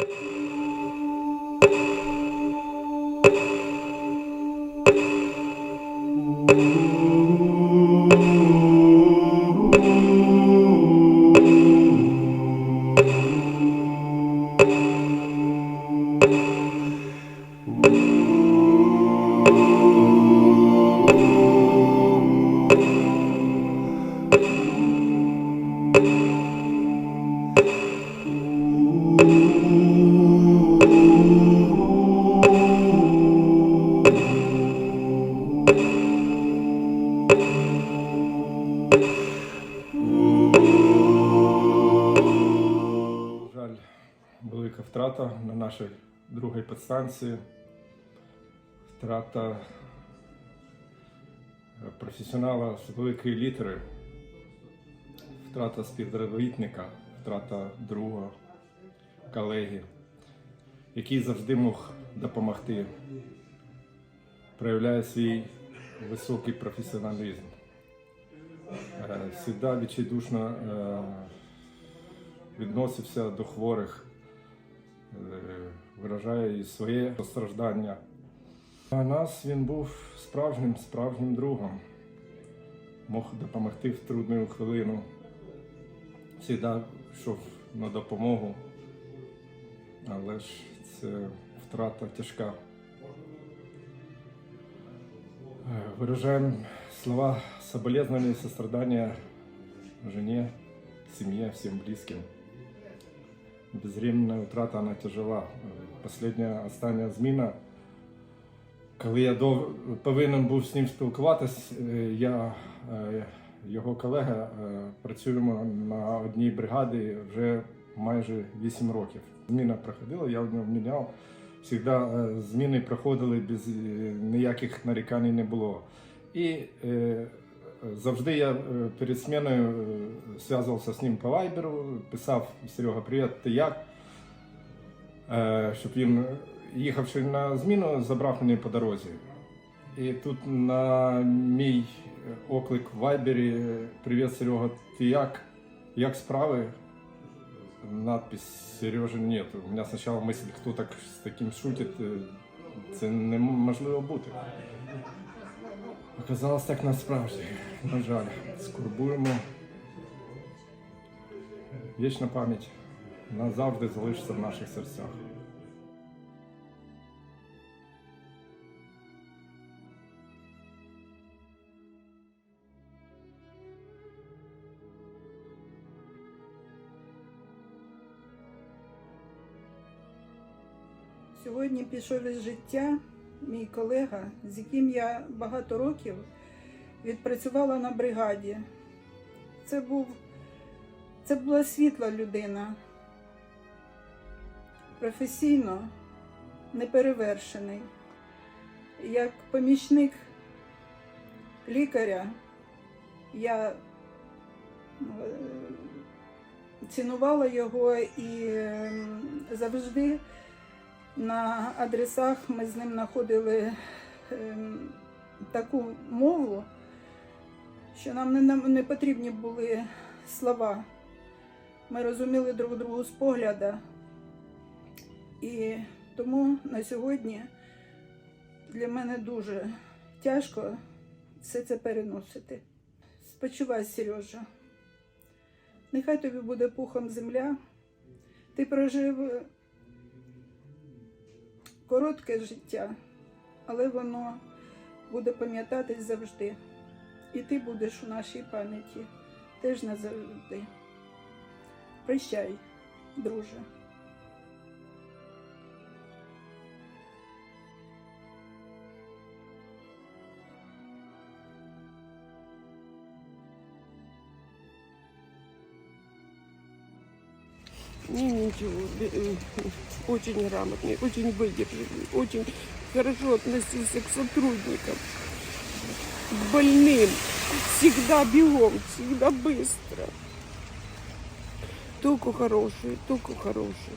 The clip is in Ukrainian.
Жаль, на нашій другій підстанції. Втрата е, професіонала з великої літери, втрата співробітника, втрата друга, колеги, який завжди мог допомогти, проявляє свій високий професіоналізм. Е, Всегда відчайдушно е, відносився до хворих, е, виражає і своє страждання. А нас він був справжнім, справжнім другом. Мог допомогти в трудну хвилину. Завжди йшов на допомогу. Але ж це втрата тяжка. Е, Выражаем слова соболезнования и сострадания жене, семье, всем близким. Безвременная утрата, она тяжела. Е, Последня остання зміна, коли я дов... повинен був з ним спілкуватись, е, я, е, його колега, працюємо на одній бригаді вже майже 8 років. Зміна проходила, я в нього міняв. Завжди зміни проходили без ніяких нарікань не було. І завжди я е, перед зміною е, зв'язувався з ним по вайберу, писав Серега, привіт, ти як? Е, щоб він, їхавши на зміну, забрав мене по дорозі. І тут на мій оклик в вайбері Привіт, Серега, ти як? Як справи? надпись Сережи нет. У меня сначала мысль, кто так с таким шутит, е, це неможливо бути. Оказалось так насправді. На жаль, скорбуємо. Вічна пам'ять назавжди залишиться в наших серцях. Сьогодні пішов із життя мій колега, з яким я багато років відпрацювала на бригаді. Це був це була світла людина, професійно неперевершений. Як помічник лікаря я е, цінувала його і е, завжди на адресах ми з ним знаходили ем, таку мову, що нам не, не потрібні були слова. Ми розуміли друг другу з погляда. І тому на сьогодні для мене дуже тяжко все це переносити. Спочивай, Сережа. Нехай тобі буде пухом земля. Ти прожив коротке життя, але воно буде пам'ятатись завжди. І ти будеш у нашій пам'яті теж назавжди. Прощай, друже. Не, ничего, бе- э, очень грамотный, очень выдержанный, очень хорошо относился к сотрудникам, к больным, всегда бегом, всегда быстро. Только хороший, только хороший.